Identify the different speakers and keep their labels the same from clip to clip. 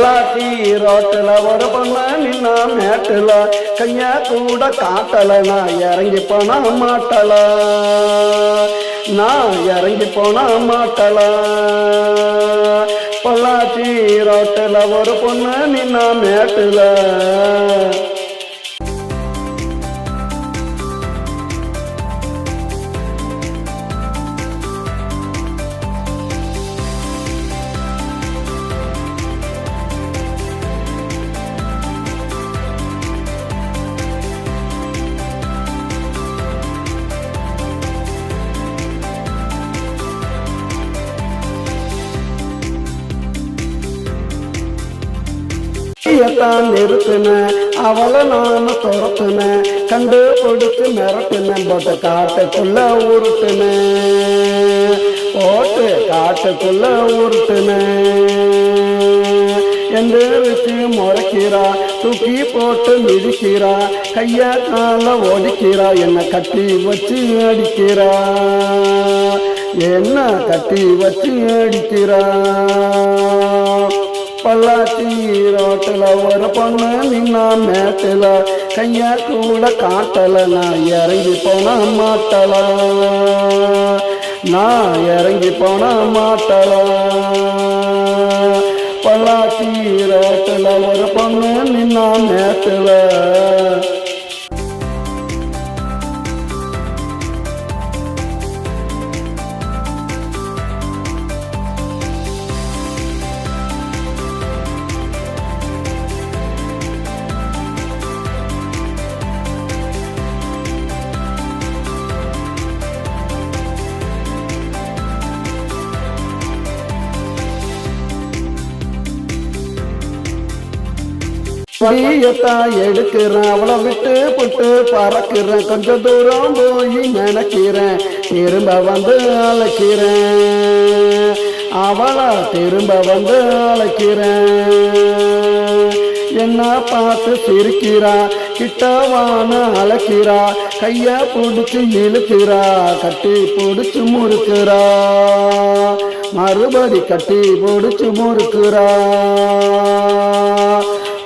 Speaker 1: பல்லாட்டி ரோட்டில் ஒரு பண்ண நின்னா மேட்டில். கையா கூட காட்டல நான் இறங்கி போனா மாட்டல. நான் இறங்கி போனா மாட்டல. பொள்ளாச்சி ரோட்டில் ஒரு பொண்ணு நின்னா மேட்டில். தான் நிறுத்தின அவளை நான் துரத்துன கண்டு கொடுத்து மிரட்டினேன் போட்டு காட்டுக்குள்ள உருட்டுனேன். போட்டு காட்டுக்குள்ள உருட்டுனேன். எந்திரிச்சு முறைக்கிறா தூக்கி போட்டு மிதிக்கிறா கைய கால ஒடிக்கிறா என்னை கட்டி வச்சு அடிக்கிறா. என்ன கட்டி வச்சு அடிக்கிறா. பல்லாச்சி ரோட்டில் ஒரு பொண்ணு நின்னா மேட்டில். கைய கூட காட்டல நான் இறங்கி போன மாட்டல. நான் இறங்கி போன மாட்டல. பல்லாச்சி ரோட்டில் ஒரு பொண்ணு நின்னா மேட்டில். வழியத்தான் எடுக்கிறேன் அவளை விட்டு புட்டு பறக்கிறேன். கொஞ்சம் தூரம் போய் நினைக்கிறேன் திரும்ப வந்து அழைக்கிறேன். அவளை திரும்ப வந்து அழைக்கிறேன். என்ன பார்த்து சிரிக்கிறா கிட்டவான அழைக்கிறா கைய பிடிச்சி இழுக்கிறா கட்டி பிடிச்சி முறுக்கிறா. மறுபடி கட்டி பிடிச்சி முறுக்கிறா.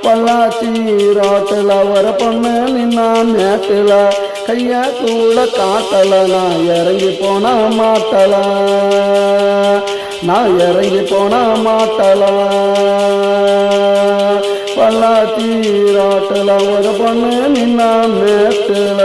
Speaker 1: பல்லாச்சி ரோட்டில் ஒரு பொண்ணு நின்னா நேட்டில் கைய கூட காட்டல நான் இறங்கி போன மாட்டல. நான் இறங்கி போன மாட்டல. பல்லாச்சி ரோட்டில் ஒரு பொண்ணு நின்னா நேட்டில்